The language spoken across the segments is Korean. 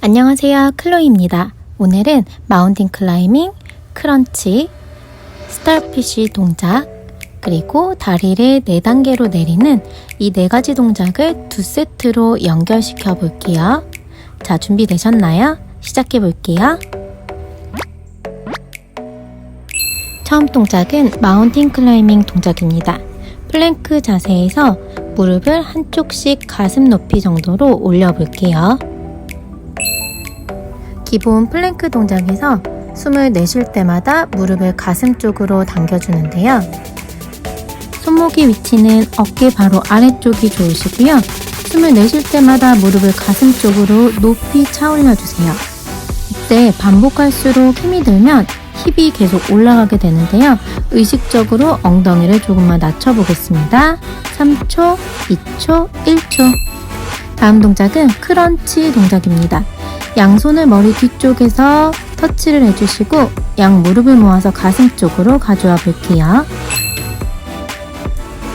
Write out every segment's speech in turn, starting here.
안녕하세요. 클로이입니다. 오늘은 마운틴 클라이밍, 크런치, 스타피쉬 동작, 그리고 다리를 4단계로 내리는 이 네 가지 동작을 두 세트로 연결시켜 볼게요. 자, 준비되셨나요? 시작해 볼게요. 처음 동작은 마운틴 클라이밍 동작입니다. 플랭크 자세에서 무릎을 한쪽씩 가슴 높이 정도로 올려 볼게요. 기본 플랭크 동작에서 숨을 내쉴 때마다 무릎을 가슴 쪽으로 당겨주는데요. 손목의 위치는 어깨 바로 아래쪽이 좋으시고요. 숨을 내쉴 때마다 무릎을 가슴 쪽으로 높이 차 올려주세요. 이때 반복할수록 힘이 들면 힙이 계속 올라가게 되는데요. 의식적으로 엉덩이를 조금만 낮춰보겠습니다. 3초, 2초, 1초. 다음 동작은 크런치 동작입니다. 양손을 머리 뒤쪽에서 터치를 해주시고 양 무릎을 모아서 가슴 쪽으로 가져와 볼게요.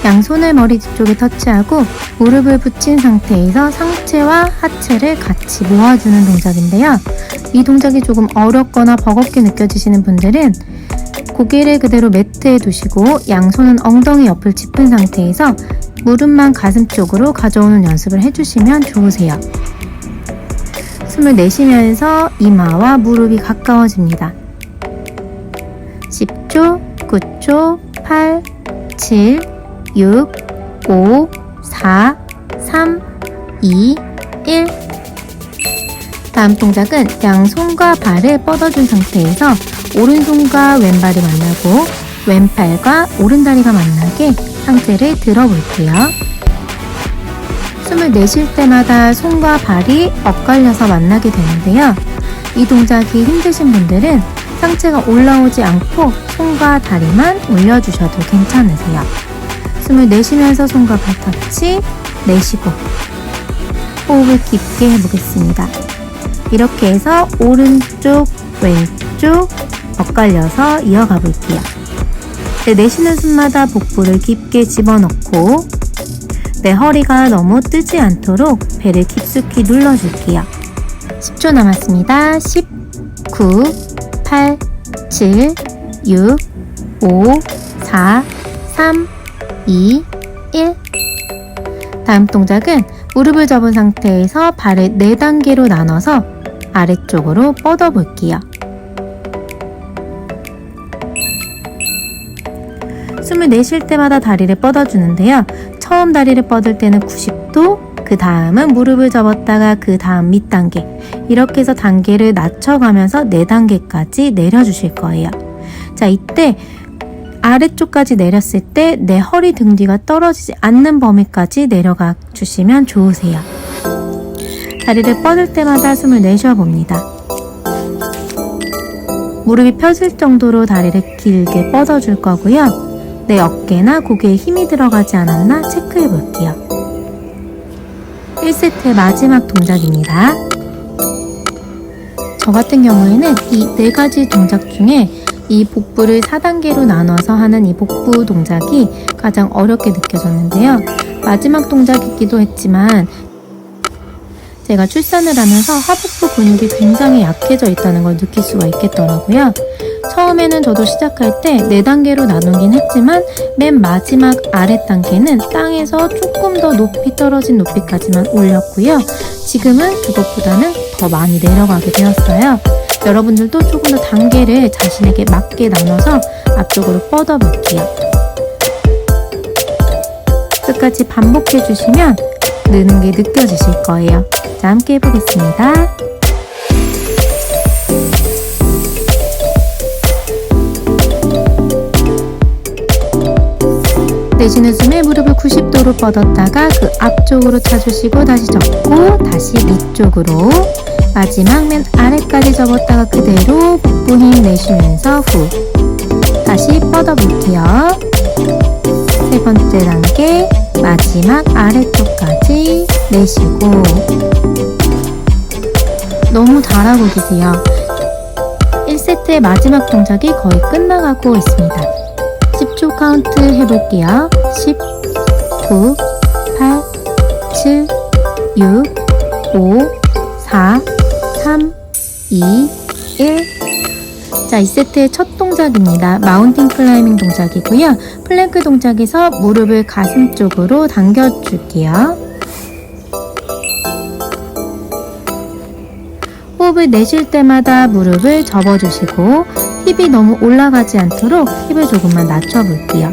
양손을 머리 뒤쪽에 터치하고 무릎을 붙인 상태에서 상체와 하체를 같이 모아주는 동작인데요. 이 동작이 조금 어렵거나 버겁게 느껴지시는 분들은 고개를 그대로 매트에 두시고 양손은 엉덩이 옆을 짚은 상태에서 무릎만 가슴 쪽으로 가져오는 연습을 해주시면 좋으세요. 숨을 내쉬면서 이마와 무릎이 가까워집니다. 10초, 9초, 8, 7, 6, 5, 4, 3, 2, 1. 다음 동작은 양손과 발을 뻗어준 상태에서 오른손과 왼발이 만나고 왼팔과 오른다리가 만나게 상체를 들어볼게요. 숨을 내쉴 때마다 손과 발이 엇갈려서 만나게 되는데요. 이 동작이 힘드신 분들은 상체가 올라오지 않고 손과 다리만 올려주셔도 괜찮으세요. 숨을 내쉬면서 손과 발 터치, 내쉬고 호흡을 깊게 해보겠습니다. 이렇게 해서 오른쪽, 왼쪽 엇갈려서 이어가 볼게요. 네, 내쉬는 숨마다 복부를 깊게 집어넣고 내 허리가 너무 뜨지 않도록 배를 깊숙이 눌러줄게요. 10초 남았습니다. 10, 9, 8, 7, 6, 5, 4, 3, 2, 1. 다음 동작은 무릎을 접은 상태에서 발을 4단계로 나눠서 아래쪽으로 뻗어 볼게요. 내쉴 때마다 다리를 뻗어주는데요. 처음 다리를 뻗을 때는 90도, 그 다음은 무릎을 접었다가 그 다음 밑단계. 이렇게 해서 단계를 낮춰가면서 4단계까지 내려주실 거예요. 자, 이때 아래쪽까지 내렸을 때 내 허리 등 뒤가 떨어지지 않는 범위까지 내려가 주시면 좋으세요. 다리를 뻗을 때마다 숨을 내쉬어 봅니다. 무릎이 펴질 정도로 다리를 길게 뻗어줄 거고요. 내 어깨나 고개에 힘이 들어가지 않았나 체크해 볼게요. 1세트의 마지막 동작입니다. 저 같은 경우에는 이 네 가지 동작 중에 이 복부를 4단계로 나눠서 하는 이 복부 동작이 가장 어렵게 느껴졌는데요. 마지막 동작이기도 했지만 제가 출산을 하면서 하복부 근육이 굉장히 약해져 있다는 걸 느낄 수가 있겠더라고요. 처음에는 저도 시작할 때 4단계로 나누긴 했지만 맨 마지막 아래 단계는 땅에서 조금 더 높이 떨어진 높이까지만 올렸고요. 지금은 그것보다는 더 많이 내려가게 되었어요. 여러분들도 조금 더 단계를 자신에게 맞게 나눠서 앞쪽으로 뻗어 볼게요. 끝까지 반복해 주시면 느는 게 느껴지실 거예요. 자, 함께 해보겠습니다. 내쉬는 숨에 무릎을 90도로 뻗었다가 그 앞쪽으로 차주시고 다시 접고 다시 위쪽으로 마지막 맨 아래까지 접었다가 그대로 복부 힘 내쉬면서 후 다시 뻗어볼게요. 세 번째 단계 마지막 아래쪽까지 내쉬고 너무 잘하고 계세요. 1세트의 마지막 동작이 거의 끝나가고 있습니다. 10초 카운트 해볼게요. 10, 9, 8, 7, 6, 5, 4, 2, 1. 자, 이 세트의 첫 동작입니다. 마운틴 클라이밍 동작이고요. 플랭크 동작에서 무릎을 가슴 쪽으로 당겨줄게요. 호흡을 내쉴 때마다 무릎을 접어주시고 힙이 너무 올라가지 않도록 힙을 조금만 낮춰볼게요.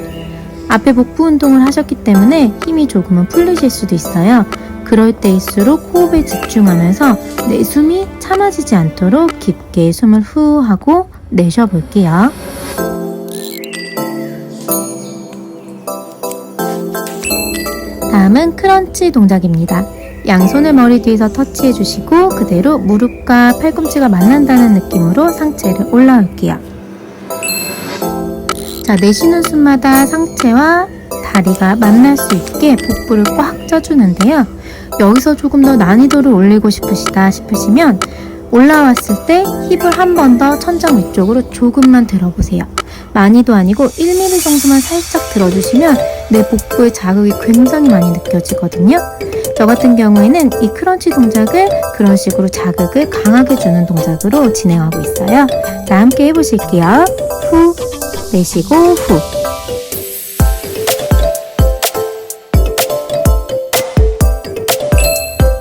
앞에 복부 운동을 하셨기 때문에 힘이 조금은 풀리실 수도 있어요. 그럴 때일수록 호흡에 집중하면서 내 숨이 참아지지 않도록 깊게 숨을 후 하고 내쉬어볼게요. 다음은 크런치 동작입니다. 양손을 머리 뒤에서 터치해 주시고 그대로 무릎과 팔꿈치가 만난다는 느낌으로 상체를 올라올게요. 자, 내쉬는 숨마다 상체와 다리가 만날 수 있게 복부를 꽉 쪄주는데요. 여기서 조금 더 난이도를 올리고 싶으시다 싶으시면 올라왔을 때 힙을 한 번 더 천장 위쪽으로 조금만 들어보세요. 많이도 아니고 1mm 정도만 살짝 들어주시면 내 복부의 자극이 굉장히 많이 느껴지거든요. 저 같은 경우에는 이 크런치 동작을 그런 식으로 자극을 강하게 주는 동작으로 진행하고 있어요. 자, 함께 해보실게요. 후, 내쉬고 후.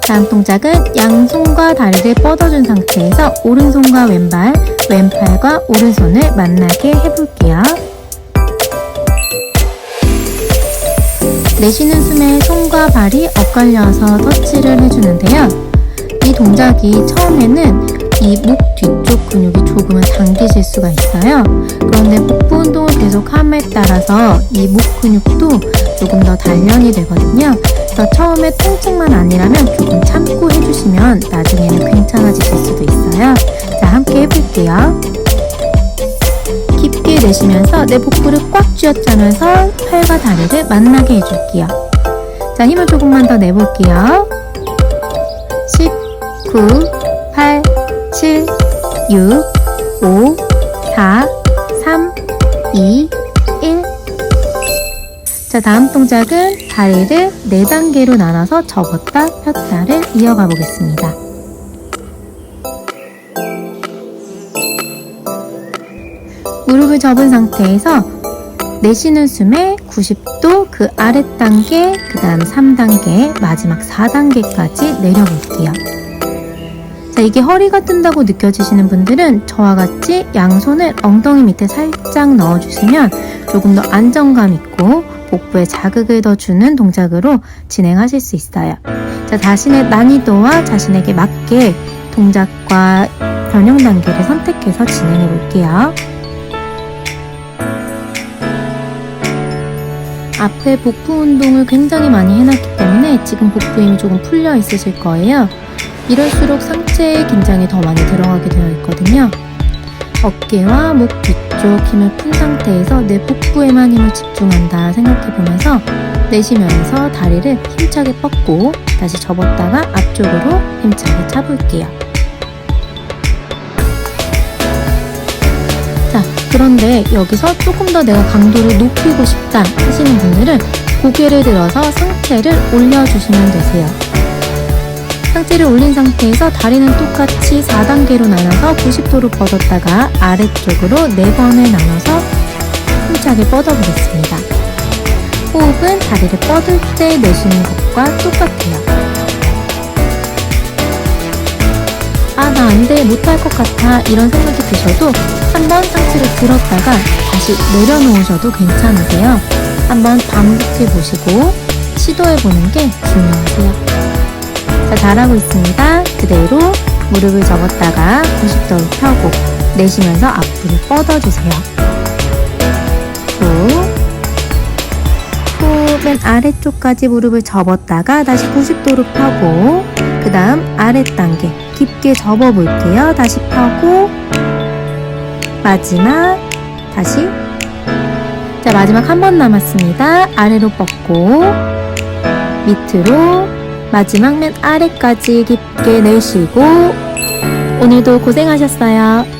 다음 동작은 양손과 다리를 뻗어준 상태에서 오른손과 왼발, 왼팔과 오른손을 만나게 해볼게요. 내쉬는 숨에 손과 발이 엇갈려서 터치를 해주는데요. 이 동작이 처음에는 이 목 뒤쪽 근육이 조금은 당기실 수가 있어요. 그런데 복부 운동을 계속 함에 따라서 이 목 근육도 조금 더 단련이 되거든요. 그래서 처음에 통증만 아니라면 조금 참고 해주시면 나중에는 괜찮아지실 수도 있어요. 자, 함께 해볼게요. 내쉬면서 내 복부를 꽉 쥐어짜면서 팔과 다리를 만나게 해줄게요. 자, 힘을 조금만 더 내볼게요. 10, 9, 8, 7, 6, 5, 4, 3, 2, 1. 자, 다음 동작은 다리를 4단계로 나눠서 접었다 폈다를 이어가 보겠습니다. 무릎을 접은 상태에서 내쉬는 숨에 90도 그 아래 단계, 그 다음 3단계, 마지막 4단계까지 내려볼게요. 자, 이게 허리가 뜬다고 느껴지시는 분들은 저와 같이 양손을 엉덩이 밑에 살짝 넣어주시면 조금 더 안정감 있고 복부에 자극을 더 주는 동작으로 진행하실 수 있어요. 자, 자신의 난이도와 자신에게 맞게 동작과 변형 단계를 선택해서 진행해 볼게요. 앞에 복부 운동을 굉장히 많이 해놨기 때문에 지금 복부 힘이 조금 풀려 있으실 거예요. 이럴수록 상체에 긴장이 더 많이 들어가게 되어 있거든요. 어깨와 목 뒤쪽 힘을 푼 상태에서 내 복부에만 힘을 집중한다 생각해 보면서 내쉬면서 다리를 힘차게 뻗고 다시 접었다가 앞쪽으로 힘차게 차볼게요. 그런데 여기서 조금 더 내가 강도를 높이고 싶다 하시는 분들은 고개를 들어서 상체를 올려주시면 되세요. 상체를 올린 상태에서 다리는 똑같이 4단계로 나눠서 90도로 뻗었다가 아래쪽으로 4번을 나눠서 힘차게 뻗어보겠습니다. 호흡은 다리를 뻗을 때 내쉬는 것과 똑같아요. 아, 나 안 돼, 못할 것 같아, 이런 생각이 드셔도 한번 상체를 들었다가 다시 내려놓으셔도 괜찮으세요. 한번 반복해 보시고 시도해 보는 게 중요하세요. 자, 잘하고 있습니다. 그대로 무릎을 접었다가 90도로 펴고 내쉬면서 앞으로 뻗어주세요. 후, 후, 맨 아래쪽까지 무릎을 접었다가 다시 90도로 펴고 그 다음 아래 단계 깊게 접어 볼게요. 다시 펴고 마지막 다시 자 마지막 한 번 남았습니다. 아래로 뻗고 밑으로 마지막 맨 아래까지 깊게 내쉬고 오늘도 고생하셨어요.